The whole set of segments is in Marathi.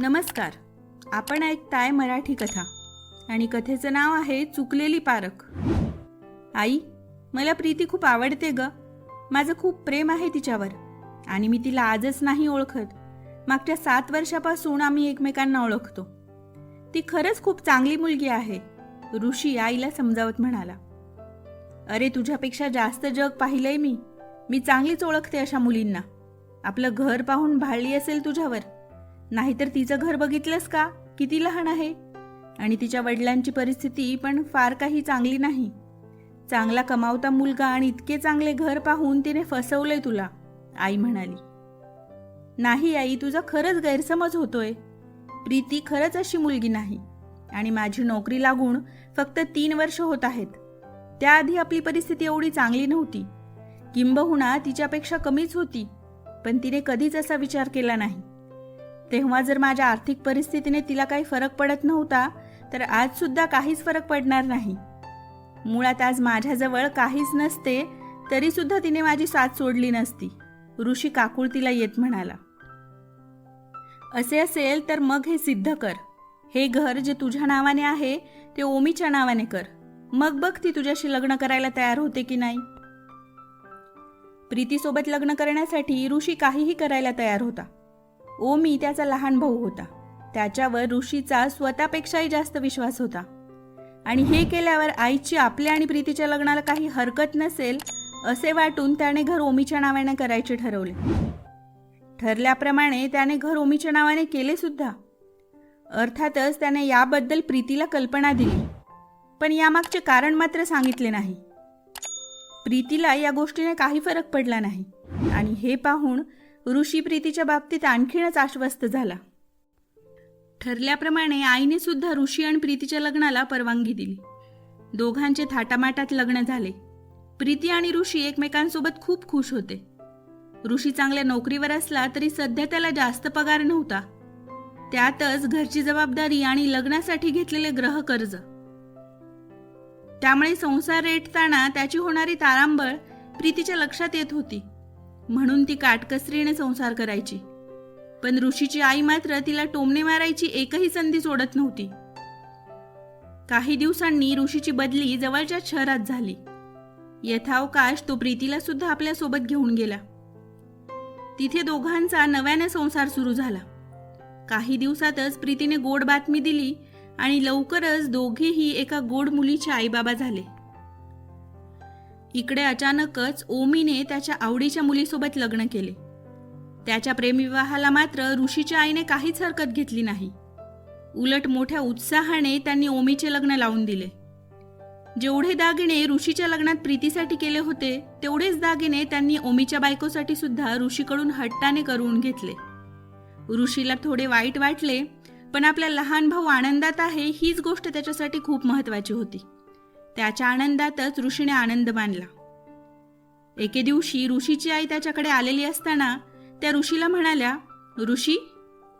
नमस्कार. आपण ऐकताय मराठी कथा आणि कथेचं नाव आहे चुकलेली पारख. आई मला प्रीती खूप आवडते ग. माझं खूप प्रेम आहे तिच्यावर आणि मी तिला आजच नाही ओळखत. मागच्या सात वर्षापासून आम्ही एकमेकांना ओळखतो. ती खरंच खूप चांगली मुलगी आहे ऋषी आईला समजावत म्हणाला. अरे तुझ्यापेक्षा जास्त जग पाहिलंय मी. मी चांगलीच ओळखते अशा मुलींना. आपलं घर पाहून भाळली असेल तुझ्यावर. नाहीतर तिचं घर बघितलंस का? किती लहान आहे? आणि तिच्या वडिलांची परिस्थिती पण फार काही चांगली नाही. चांगला कमावता मुलगा आणि इतके चांगले घर पाहून तिने फसवलंय तुला आई म्हणाली. नाही आई तुझा खरंच गैरसमज होतोय. प्रीती खरंच अशी मुलगी नाही आणि माझी नोकरी लागून फक्त तीन वर्ष होत आहेत. त्याआधी आपली परिस्थिती एवढी चांगली नव्हती. किंबहुना तिच्यापेक्षा कमीच होती पण तिने कधीच असा विचार केला नाही. तेव्हा जर माझ्या आर्थिक परिस्थितीने तिला काही फरक पडत नव्हता तर आज सुद्धा काहीच फरक पडणार नाही. मुळात आज माझ्याजवळ काहीच नसते तरी सुद्धा तिने माझी साथ सोडली नसती. ऋषी काकुळतीला येत म्हणाला असे असेल तर मग हे सिद्ध कर. हे घर जे तुझ्या नावाने आहे ते ओमीच्या नावाने कर. मग बघ ती तुझ्याशी लग्न करायला तयार होते की नाही. प्रीतीसोबत लग्न करण्यासाठी ऋषी काहीही करायला तयार होता. ओमी त्याचा लहान भाऊ होता. त्याच्यावर ऋषीचा स्वतःपेक्षाही जास्त विश्वास होता. आणि हे केल्यावर आईची आपल्या आणि प्रीतीच्या लग्नाला काही हरकत नसेल असे वाटून त्याने घर ओमीच्या नावाने करायचे ठरवले. ठरल्याप्रमाणे त्याने घर ओमीच्या नावाने केले सुद्धा. अर्थातच त्याने याबद्दल प्रीतीला कल्पना दिली. पण यामागचे कारण मात्र सांगितले नाही. प्रीतीला या गोष्टीने काही फरक पडला नाही. आणि हे पाहून ऋषी प्रीतीच्या बाबतीत आणखीनच आश्वस्त झाला. ठरल्याप्रमाणे आईने सुद्धा ऋषी आणि प्रीतीच्या लग्नाला परवानगी दिली. दोघांचे थाटामाटात लग्न झाले. प्रीती आणि ऋषी एकमेकांसोबत खूप खुश होते. ऋषी चांगल्या नोकरीवर असला तरी सध्या त्याला जास्त पगार नव्हता. त्यातच घरची जबाबदारी आणि लग्नासाठी घेतलेले ग्रह कर्ज. त्यामुळे संसार रेटताना त्याची होणारी तारांबळ प्रीतीच्या लक्षात येत होती. म्हणून ती काटकसरीने संसार करायची. पण ऋषीची आई मात्र तिला टोमणे मारायची एकही संधी सोडत नव्हती. काही दिवसांनी ऋषीची बदली जवळच्या शहरात झाली. यथावकाश तो प्रीतीला सुद्धा आपल्यासोबत घेऊन गेला. तिथे दोघांचा नव्याने संसार सुरू झाला. काही दिवसातच प्रीतीने गोड बातमी दिली आणि लवकरच दोघेही एका गोड मुलीचे आईबाबा झाले. इकडे अचानकच ओमीने त्याच्या आवडीच्या मुलीसोबत लग्न केले. त्याच्या प्रेमविवाहाला मात्र ऋषीच्या आईने काहीच हरकत घेतली नाही. उलट मोठ्या उत्साहाने त्यांनी ओमीचे लग्न लावून दिले. जेवढे दागिने ऋषीच्या लग्नात प्रीतीसाठी केले होते तेवढेच दागिने त्यांनी ओमीच्या बायकोसाठी सुद्धा ऋषीकडून हट्टाने करून घेतले. ऋषीला थोडे वाईट वाटले पण आपला लहान भाऊ आनंदात आहे हीच गोष्ट त्याच्यासाठी खूप महत्वाची होती. त्याच्या आनंदातच ऋषीने आनंद मानला. एके दिवशी ऋषीची आई त्याच्याकडे आलेली असताना त्या ऋषीला म्हणाल्या ऋषी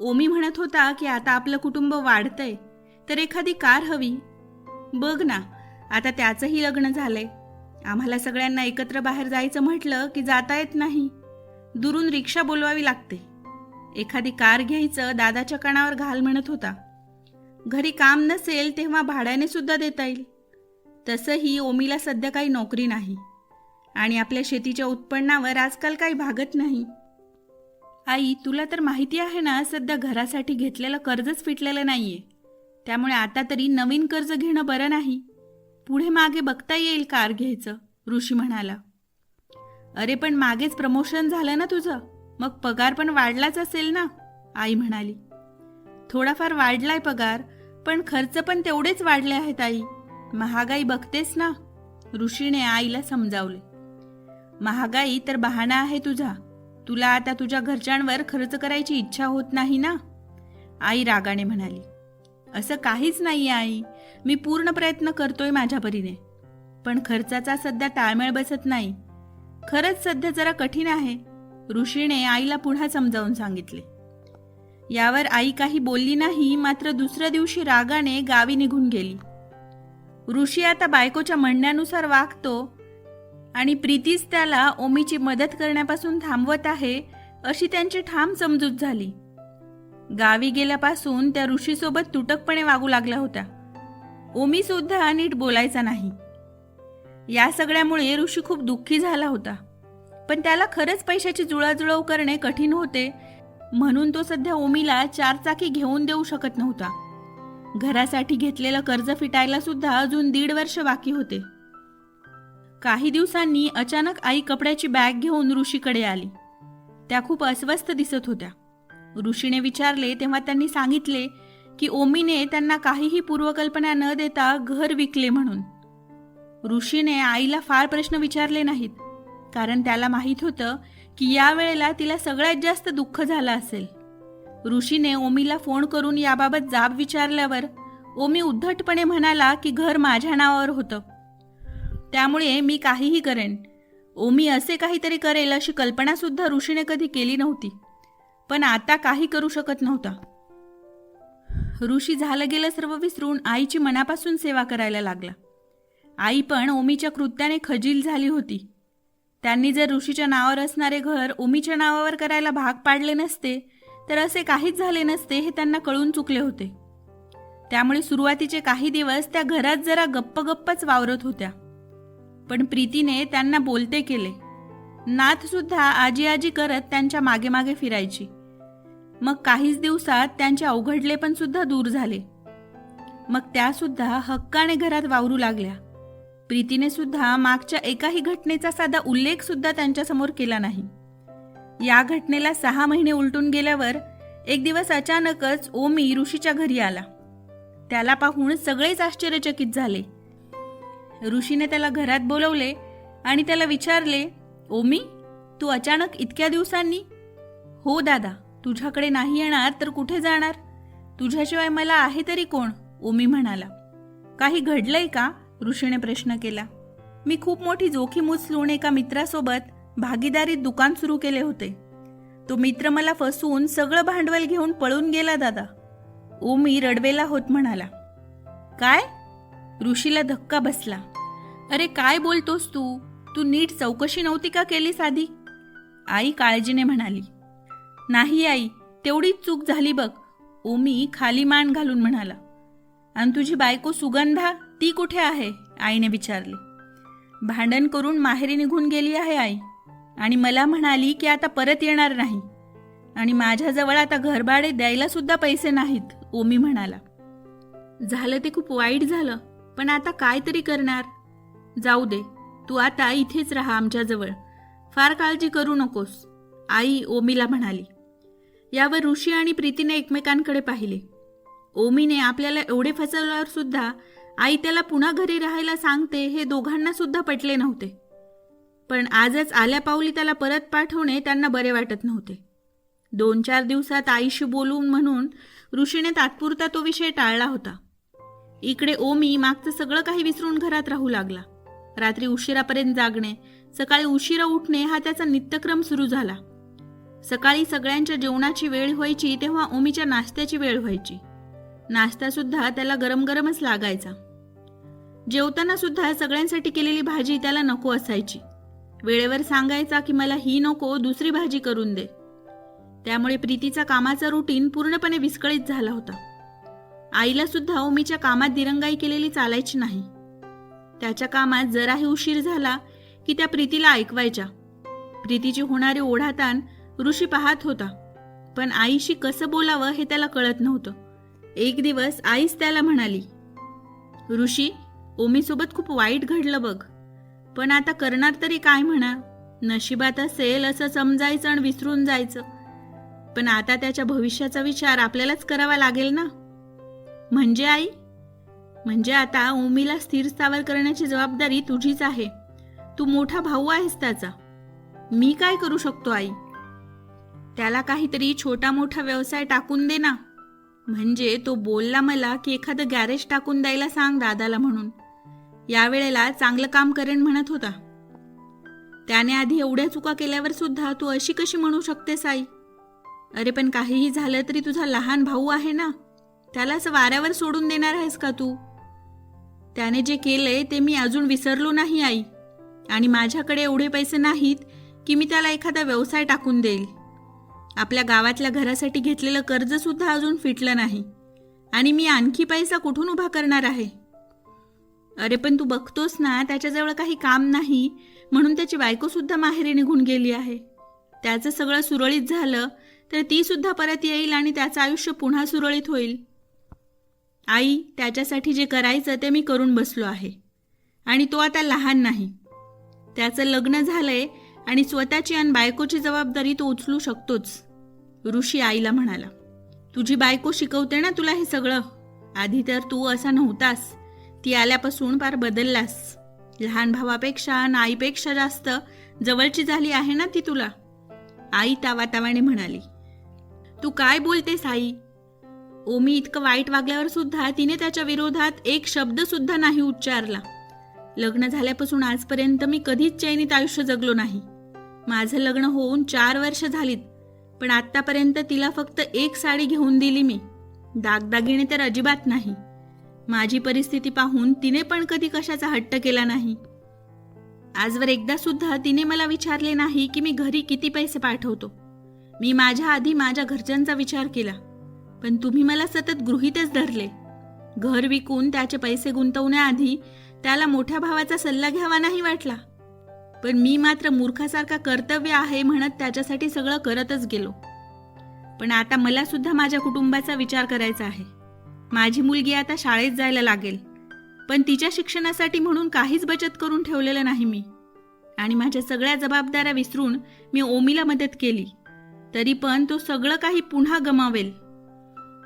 ओमी म्हणत होता की आता आपलं कुटुंब वाढतंय तर एखादी कार हवी. बघ ना आता त्याचंही लग्न झालंय. आम्हाला सगळ्यांना एकत्र बाहेर जायचं म्हटलं की जाता येत नाही. दुरून रिक्षा बोलवावी लागते. एखादी कार घ्यायचं दादाच्या कानावर घाल म्हणत होता. घरी काम नसेल तेव्हा भाड्याने सुद्धा देता येईल. तसंही ओमीला सध्या काही नोकरी नाही. आणि आपल्या शेतीच्या उत्पन्नावर आजकाल काही भागत नाही. आई तुला तर माहिती आहे ना सध्या घरासाठी घेतलेलं कर्जच फिटलेलं आहे त्यामुळे आता तरी नवीन कर्ज घेणं बरं नाही. पुढे मागे बघता येईल कार घ्यायचं ऋषी म्हणाला. अरे पण मागेच प्रमोशन झालं ना तुझं. मग पगार पण वाढलाच असेल ना? आई म्हणाली. थोडाफार वाढलाय पगार पण खर्च पण तेवढेच वाढले आहेत आई. महागाई बघतेस ना? ऋषीने आईला समजावले. महागाई तर बहाणा आहे तुझा. तुला आता तुझ्या घरच्यांवर खर्च करायची इच्छा होत नाही ना? आई रागाने म्हणाली. असं काहीच नाही आई. मी पूर्ण प्रयत्न करतोय माझ्या परीने. पण खर्चाचा सध्या ताळमेळ बसत नाही. खरंच सध्या जरा कठीण आहे. ऋषीने आईला पुन्हा समजावून सांगितले. यावर आई काही बोलली नाही मात्र दुसऱ्या दिवशी रागाने गावी निघून गेली. ऋषी आता बायकोच्या म्हणण्यानुसार वागतो आणि प्रीतीच त्याला ओमीची मदत करण्यापासून थांबवत आहे अशी त्यांची ठाम समजूत झाली. गावी गेल्यापासून त्या ऋषीसोबत तुटकपणे वागू लागला होता ओमी सुद्धा नीट बोलायचा नाही. या सगळ्यामुळे ऋषी खूप दुःखी झाला होता. पण त्याला खरंच पैशाची जुळाजुळव करणे कठीण होते म्हणून तो सध्या ओमीला चारचाकी घेऊन देऊ शकत नव्हता. घरासाठी घेतलेलं कर्ज फिटायला सुद्धा अजून दीड वर्ष बाकी होते. काही दिवसांनी अचानक आई कपड्याची बॅग घेऊन ऋषीकडे आली. त्या खूप अस्वस्थ दिसत होत्या. ऋषीने विचारले तेव्हा त्यांनी सांगितले की ओमीने त्यांना काहीही पूर्वकल्पना न देता घर विकले म्हणून. ऋषीने आईला फार प्रश्न विचारले नाहीत कारण त्याला माहीत होतं की या वेळेला तिला सगळ्यात जास्त दुःख झालं असेल. ऋषीने ओमीला फोन करून याबाबत जाब विचारल्यावर ओमी उद्धटपणे म्हणाला की घर माझ्या नावावर होतं. त्यामुळे मी काहीही करेन. ओमी असे काहीतरी करेल अशी कल्पनासुद्धा ऋषीने कधी केली नव्हती. पण आता काही करू शकत नव्हता. ऋषी झालं गेलं सर्व विसरून आईची मनापासून सेवा करायला लागला. आई पण ओमीच्या कृत्याने खजील झाली होती. त्यांनी जर ऋषीच्या नावावर असणारे घर ओमीच्या नावावर करायला भाग पाडले नसते तर असे काहीच झाले नसते हे त्यांना कळून चुकले होते. त्यामुळे सुरुवातीचे काही दिवस त्या घरात जरा गप्प गप्पच वावरत होत्या. पण प्रीतीने त्यांना बोलते केले. नाथसुद्धा आजी आजी करत त्यांच्या मागे मागे फिरायची. मग काहीच दिवसात त्यांचे अवघडले पण सुद्धा दूर झाले. मग त्यासुद्धा हक्काने घरात वावरू लागल्या. प्रीतीने सुद्धा मागच्या एकाही घटनेचा साधा उल्लेख सुद्धा त्यांच्यासमोर केला नाही. या घटनेला सहा महिने उलटून गेल्यावर एक दिवस अचानकच ओमी ऋषीच्या घरी आला. त्याला पाहून सगळेच आश्चर्यचकित झाले. ऋषीने त्याला घरात बोलवले आणि त्याला विचारले ओमी तू अचानक इतक्या दिवसांनी हो दादा तुझ्याकडे नाही येणार तर कुठे जाणार? तुझ्याशिवाय मला आहे तरी कोण ओमी म्हणाला. काही घडलंय का ऋषीने प्रश्न केला. मी खूप मोठी जोखीम उचलून एका मित्रासोबत भागीदारीत दुकान सुरू केले होते. तो मित्र मला फसवून सगळं भांडवल घेऊन पळून गेला दादा. ओमी रडवेला होत म्हणाला काय? ऋषीला धक्का बसला अरे काय बोलतोस तू? तू नीट चौकशी नव्हती का केली साधी? आई काळजीने म्हणाली नाही आई तेवढीच चूक झाली बघ. ओमी खाली मान घालून म्हणाला आणि तुझी बायको सुगंधा ती कुठे आहे? आईने विचारले भांडण करून माहेरी निघून गेली आहे आई. आणि मला म्हणाली की आता परत येणार नाही. आणि माझ्याजवळ आता घरभाडे द्यायला सुद्धा पैसे नाहीत ओमी म्हणाला. झालं ते खूप वाईट झालं पण आता काय तरी करणार? जाऊ दे तू आता इथेच राहा आमच्याजवळ. फार काळजी करू नकोस आई ओमीला म्हणाली. यावर ऋषी आणि प्रीतीने एकमेकांकडे पाहिले. ओमीने आपल्याला एवढे फसवल्यावर सुद्धा आई त्याला पुन्हा घरी राहायला सांगते हे दोघांना सुद्धा पटले नव्हते. पण आजच आल्या पाऊली त्याला परत पाठवणे त्यांना बरे वाटत नव्हते. दोन चार दिवसात आईशी बोलून म्हणून ऋषीने तात्पुरता तो विषय टाळला होता. इकडे ओमी मागचं सगळं काही विसरून घरात राहू लागला. रात्री उशिरापर्यंत जागणे सकाळी उशिरा उठणे हा त्याचा नित्यक्रम सुरू झाला. सकाळी सगळ्यांच्या जेवणाची वेळ व्हायची तेव्हा ओमीच्या नाश्त्याची वेळ व्हायची. नाश्ता सुद्धा त्याला गरम गरमच लागायचा. जेवताना सुद्धा सगळ्यांसाठी केलेली भाजी त्याला नको असायची. वेळेवर सांगायचा की मला ही नको दुसरी भाजी करून दे. त्यामुळे प्रीतीचा कामाचा रुटीन पूर्णपणे विस्कळीत झाला होता. आईला सुद्धा ओमीच्या कामात दिरंगाई केलेली चालायची नाही. त्याच्या कामात जराही उशीर झाला की त्या प्रीतीला ऐकवायच्या. प्रीतीची होणारी ओढाताण ऋषी पाहत होता पण आईशी कसं बोलावं हे त्याला कळत नव्हतं. एक दिवस आईच त्याला म्हणाली ऋषी ओमीसोबत खूप वाईट घडलं बघ. पण आता करणार तरी काय म्हणा? नशिबात असेल असं समजायचं आणि विसरून जायचं. पण आता त्याच्या भविष्याचा विचार आपल्यालाच करावा लागेल ना? म्हणजे आई? म्हणजे आता ओमीला स्थिर स्थावर करण्याची जबाबदारी तुझीच आहे. तू मोठा भाऊ आहेस त्याचा. मी काय करू शकतो आई? त्याला काहीतरी छोटा मोठा व्यवसाय टाकून दे ना. म्हणजे तो बोलला मला की एखादं गॅरेज टाकून द्यायला सांग दादाला म्हणून. यावेळेला चांगलं काम करेन म्हणत होता. त्याने आधी एवढ्या चुका केल्यावर सुद्धा तू अशी कशी म्हणू शकतेस आई अरे पण काहीही झालं तरी तुझा लहान भाऊ आहे ना? त्याला असं वाऱ्यावर सोडून देणार आहेस का तू? त्याने जे केलंय ते मी अजून विसरलो नाही आई. आणि माझ्याकडे एवढे पैसे नाहीत की मी त्याला एखादा व्यवसाय टाकून देईल. आपल्या गावातल्या घरासाठी घेतलेलं कर्ज सुद्धा अजून फिटलं नाही. आणि मी आणखी पैसा कुठून उभा करणार आहे? अरे पण तू बघतोस ना त्याच्याजवळ काही काम नाही. म्हणून त्याची बायको सुद्धा माहेरी निघून गेली आहे. त्याचं सगळं सुरळीत झालं तर ती सुद्धा परत येईल आणि त्याचं आयुष्य पुन्हा सुरळीत होईल. आई त्याच्यासाठी जे करायचं ते मी करून बसलो आहे. आणि तो आता लहान नाही. त्याचं लग्न झालंय आणि स्वतःची आणि बायकोची जबाबदारी तो उचलू शकतोच. ऋषी आईला म्हणाला तुझी बायको शिकवते ना तुला हे सगळं? आधी तर तू असा नव्हतास. ती आल्यापासून फार बदललास. लहान भावापेक्षा आणि आईपेक्षा जास्त जवळची झाली आहे ना ती तुला? आई तावातावाने म्हणाली. तू काय बोलतेस आई? ओमी इतकं वाईट वागल्यावर सुद्धा तिने त्याच्या विरोधात एक शब्द सुद्धा नाही उच्चारला. लग्न झाल्यापासून आजपर्यंत मी कधीच चैनीत आयुष्य जगलो नाही. माझं लग्न होऊन चार वर्ष झालीत पण आत्तापर्यंत तिला फक्त एक साडी घेऊन दिली मी. दागदागिने तर अजिबात नाही. माझी परिस्थिती पाहून तिने पण कधी कशाचा हट्ट केला नाही. आजवर एकदा सुद्धा तिने मला विचारले नाही की मी घरी किती पैसे पाठवतो. मी माझ्या आधी माझ्या घरच्यांचा विचार केला पण तुम्ही मला सतत गृहीतच धरले. घर विकून त्याचे पैसे गुंतवण्याआधी त्याला मोठ्या भावाचा सल्ला घ्यावा नाही वाटला. पण मी मात्र मूर्खासारखा कर्तव्य आहे म्हणत त्याच्यासाठी सगळं करतच गेलो. पण आता मला सुद्धा माझ्या कुटुंबाचा विचार करायचा आहे. माझी मुलगी आता शाळेत जायला लागेल. पण तिच्या शिक्षणासाठी म्हणून काहीच बचत करून ठेवलेलं नाही मी. आणि माझ्या सगळ्या जबाबदाऱ्या विसरून मी ओमीला मदत केली. तरी पण तो सगळं काही पुन्हा गमावेल.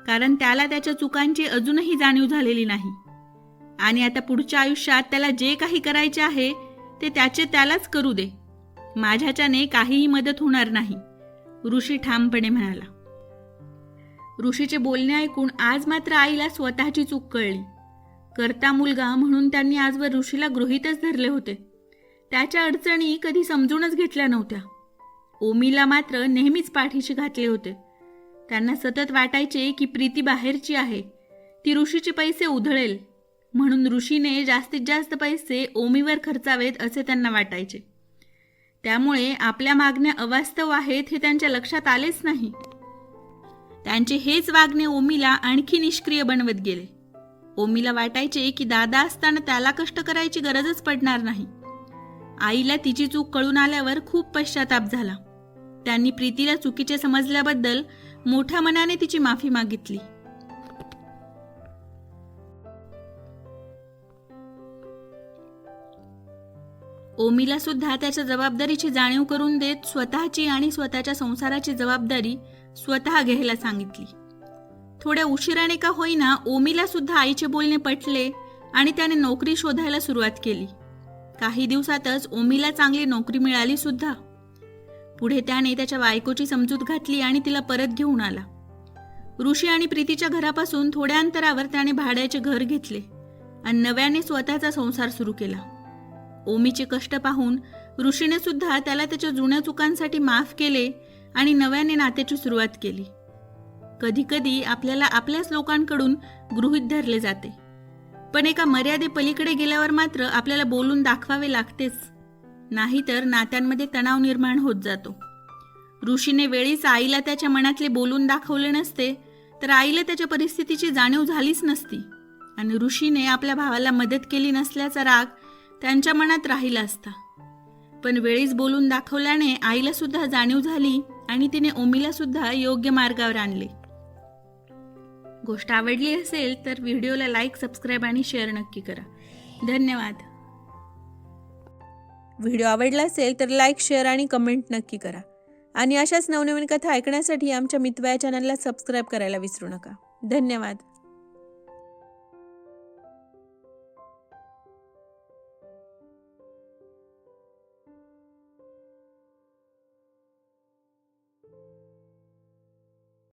कारण त्याला त्याच्या चुकांची अजूनही जाणीव झालेली नाही. आणि आता पुढच्या आयुष्यात त्याला जे काही करायचे आहे ते त्याचे त्यालाच करू दे. माझ्याच्याने काहीही मदत होणार नाही. ऋषी ठामपणे म्हणाला. ऋषीचे बोलणे ऐकून आज मात्र आईला स्वतःची चूक कळली. करता मुलगा म्हणून त्यांनी आजवर ऋषीला गृहीतच धरले होते. त्याच्या अडचणी कधी समजूनच घेतल्या नव्हत्या. ओमीला मात्र नेहमीच पाठीशी घातले होते. त्यांना सतत वाटायचे की प्रीती बाहेरची आहे. ती ऋषीचे पैसे उधळेल. म्हणून ऋषीने जास्तीत जास्त पैसे ओमीवर खर्चावेत असे त्यांना वाटायचे. त्यामुळे आपल्या मागण्या अवास्तव आहेत हे त्यांच्या लक्षात आलेच नाही. त्यांचे हेच वागणे ओमीला आणखी निष्क्रिय बनवत गेले. ओमीला वाटायचे की दादा असताना त्याला कष्ट करायची गरजच पडणार नाही. आईला तिची चूक कळून आल्यावर खूप पश्चाताप झाला. त्यांनी प्रीतीला चुकीचे समजल्याबद्दल मोठ्या मनाने तिची माफी मागितली. ओमीला सुद्धा त्याच्या जबाबदारीची जाणीव करून देत स्वतःची आणि स्वतःच्या संसाराची जबाबदारी स्वतः घ्यायला सांगितली. थोड्या उशिराने का होईना ओमीला सुद्धा आईचे बोलणे पटले आणि त्याने नोकरी शोधायला सुरुवात केली. काही दिवसातच ओमीला चांगली नोकरी मिळाली सुद्धा. पुढे त्याने त्याच्या बायकोची समजूत घातली आणि तिला परत घेऊन आला. ऋषी आणि प्रीतीच्या घरापासून थोड्या अंतरावर त्याने भाड्याचे घर घेतले आणि नव्याने स्वतःचा संसार सुरू केला. ओमीचे कष्ट पाहून ऋषीने सुद्धा त्याला त्याच्या जुन्या चुकांसाठी माफ केले आणि नव्याने नात्याची सुरुवात केली. कधीकधी आपल्याला आपल्याच लोकांकडून गृहित धरले जाते. पण एका मर्यादे पलीकडे गेल्यावर मात्र आपल्याला बोलून दाखवावे लागतेच. नाहीतर नात्यांमध्ये तणाव निर्माण होत जातो. ऋषीने वेळीच आईला त्याच्या मनातले बोलून दाखवले नसते तर आईला त्याच्या परिस्थितीची जाणीव झालीच नसती. आणि ऋषीने आपल्या भावाला मदत केली नसल्याचा राग त्यांच्या मनात राहिला असता. पण वेळीच बोलून दाखवल्याने आईला सुद्धा जाणीव झाली आणि तिने ओमीला सुद्धा योग्य मार्गावर आणले. गोष्ट आवडली असेल तर व्हिडिओला लाईक सबस्क्राईब आणि शेअर नक्की करा. धन्यवाद. व्हिडिओ आवडला असेल तर लाईक शेअर आणि कमेंट नक्की करा. आणि अशाच नवनवीन कथा ऐकण्यासाठी आमच्या मितवाया चॅनलला सबस्क्राईब करायला विसरू नका. धन्यवाद.